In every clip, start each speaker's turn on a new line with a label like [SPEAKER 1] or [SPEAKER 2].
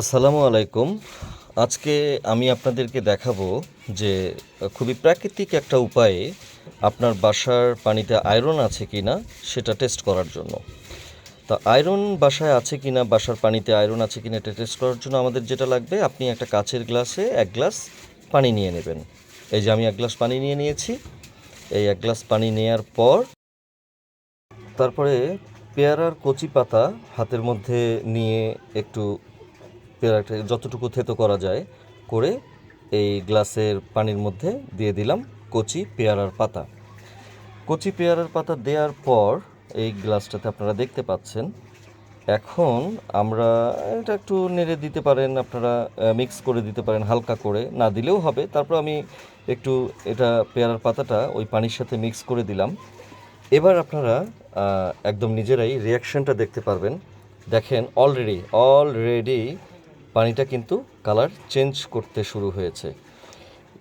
[SPEAKER 1] আসসালামু আলাইকুম। আজকে আমি আপনাদেরকে দেখাবো যে, খুবই প্রাকৃতিক একটা উপায়ে আপনার বাসার পানিতে আয়রন আছে কি না সেটা টেস্ট করার জন্য। তা আয়রন বাসায় আছে কি না বাসার পানিতে আয়রন আছে কি না এটা টেস্ট করার জন্য আমাদের যেটা লাগবে, আপনি একটা কাচের গ্লাসে এক গ্লাস পানি নিয়ে নেবেন। এই যে আমি এক গ্লাস পানি নিয়ে নিয়েছি। এই এক গ্লাস পানি নেওয়ার পর তারপরে পেয়ারার কচি পাতা হাতের মধ্যে নিয়ে একটু পেয়ারাটা যতটুকু থেতো করা যায় করে এই গ্লাসের পানির মধ্যে দিয়ে দিলাম কচি পেয়ারার পাতা। কচি পেয়ারার পাতা দেওয়ার পর এই গ্লাসটাতে আপনারা দেখতে পাচ্ছেন, এখন আমরা এটা একটু নেড়ে দিতে পারেন, আপনারা মিক্স করে দিতে পারেন হালকা করে, না দিলেও হবে। তারপর আমি একটু এটা পেয়ারার পাতাটা ওই পানির সাথে মিক্স করে দিলাম। এবার আপনারা একদম নিজেরাই রিয়াকশনটা দেখতে পারবেন। দেখেন অলরেডি অলরেডি পানিটা কিন্তু কালার চেঞ্জ করতে শুরু হয়েছে।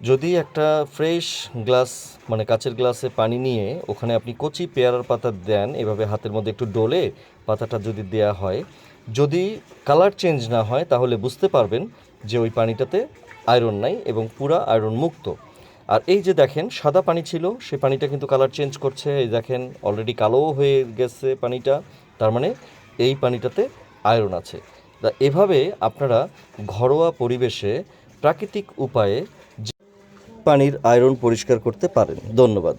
[SPEAKER 1] যদি একটা ফ্রেশ গ্লাস মানে কাচের গ্লাসে পানি নিয়ে ওখানে আপনি কচি পেয়ারার পাতা দেন, এভাবে হাতের মধ্যে একটু ডলে পাতাটা যদি দেয়া হয়, যদি কালার চেঞ্জ না হয় তাহলে বুঝতে পারবেন যে ওই পানিটাতে আয়রন নাই এবং পুরা আয়রন মুক্ত। আর এই যে দেখেন, সাদা পানি ছিল, সে পানিটা কিন্তু কালার চেঞ্জ করছে। এই দেখেন অলরেডি কালোও হয়ে গেছে পানিটা, তার মানে এই পানিটাতে আয়রন আছে। এভাবে আপনারা ঘরোয়া পরিবেশে প্রাকৃতিক উপায়ে পানির আয়রন পরিষ্কার করতে পারেন। ধন্যবাদ।